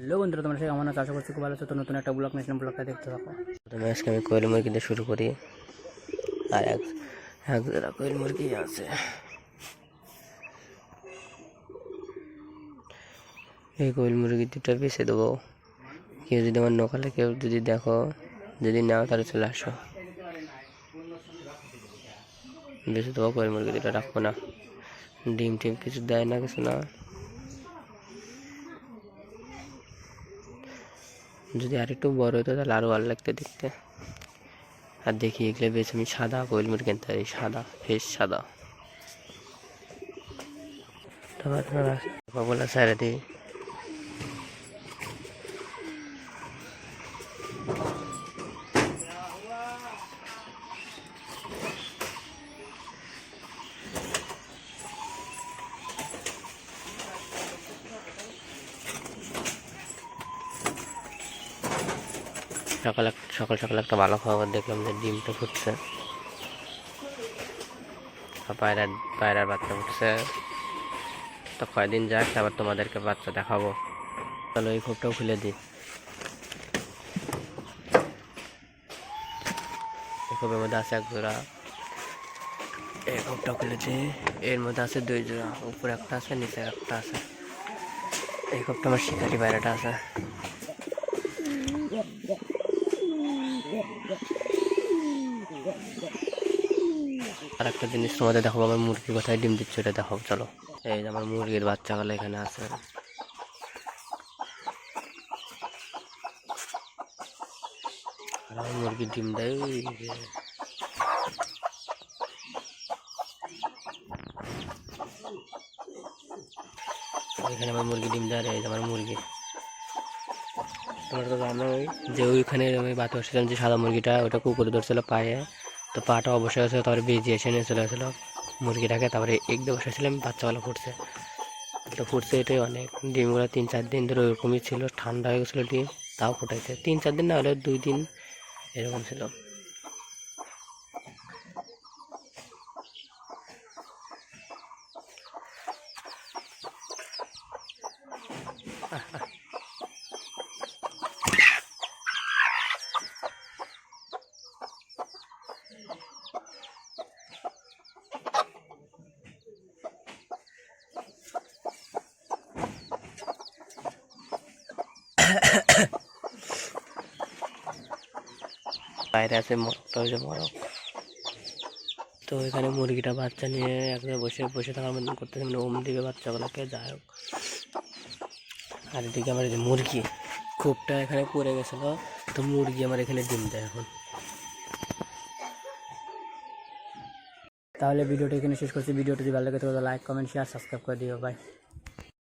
Hello বন্ধুরা আশা করছি খুব ভালো তো নতুন একটা ব্লগ ব্লগটা দেখতে থাকো। প্রথমে আজকে আমি কোয়েল মুরগি দিয়ে শুরু করি। আর এক এক জোড়া কোয়েল মুরগি আছে। এই কোয়েল মুরগি দুটো বেছে দেবো। কেউ যদি আমার নকালে কেউ যদি দেখো, যদি নাও, তাহলে চলে আসো। বেছে দেবো কোয়েল মুরগি দুটো, রাখব না। ডিম টিম কিছু দেয় না, কিছু না। যদি আর একটু বড় হতো তাহলে আরও ভালো লাগতো দেখতে। আর দেখি এগুলো বেশ আমি সাদা কোয়েল মুরগি কিনতে পারি, সাদা ফেস সাদা। তারপর আপনারা বলা সারা সকাল সকাল সকাল একটা ভালো খবর দেখলাম যে ডিমটা ফুটছে। আর পায়রার বাচ্চা ফুটছে। তো কয়দিন যাক, তারপর তোমাদেরকে বাচ্চা দেখাবো। তাহলে ওই খোপটাও খুলে দিই। এই খোপের মধ্যে আছে এক জোড়া। এই খোপটা খুলেছি এর মধ্যে আছে দুই জোড়া। উপরে একটা আছে, নিচে একটা আছে। এই খোপটা আমার শিকারি পায়রাটা আছে। আর একটা জিনিস তোমাদের দেখাবো, আমার মুরগি কোথায় ডিম দিচ্ছে, ওটা দেখাবো চলো। এই যে আমার মুরগির বাচ্চাগুলো এখানে আছে। আর ডিম দেয়। এখানে আমার মুরগি ডিম দেয় এই আমার মুরগি। তো জানোই যে ওইখানে আমি বাতে বসেছিলাম যে সাদা মুরগিটা, ওটা কুকুরে ধরছিল পায়ে। তো পাটা অবশ্যই হয়েছিল তারপরে বেজিয়ে এসে নিয়ে চলে গেছিল মুরগিটাকে, তারপরে এক দিয়ে বসেছিলাম বাচ্চাগুলো ফুটছে। তো ফুটছে এটাই অনেক। ডিমগুলো তিন চার দিন ধরে ওরকমই ছিল, ঠান্ডা হয়ে গেছিল ডিম, তাও ফুটাইছে তিন চার দিন না হলে দুই দিন এরকম ছিল। বাইরে আছে মরক তো এখানে মুরগিটা বাচ্চা নিয়ে একদম বসে বসে থাকার মতন করতেছে মানে ওম দিকে বাচ্চাগুলোকে, যাই হোক। আর এদিকে আমার যে মুরগি, খুবটা এখানে পড়ে গেছিল, তো মুরগি আমার এখানে ডিম দেয় এখন। তাহলে ভিডিওটা এখানে শেষ করছি। ভিডিওটা যদি ভালো লাগে তাহলে লাইক, কমেন্ট শেয়ার সাবস্ক্রাইব করে দিও। বাই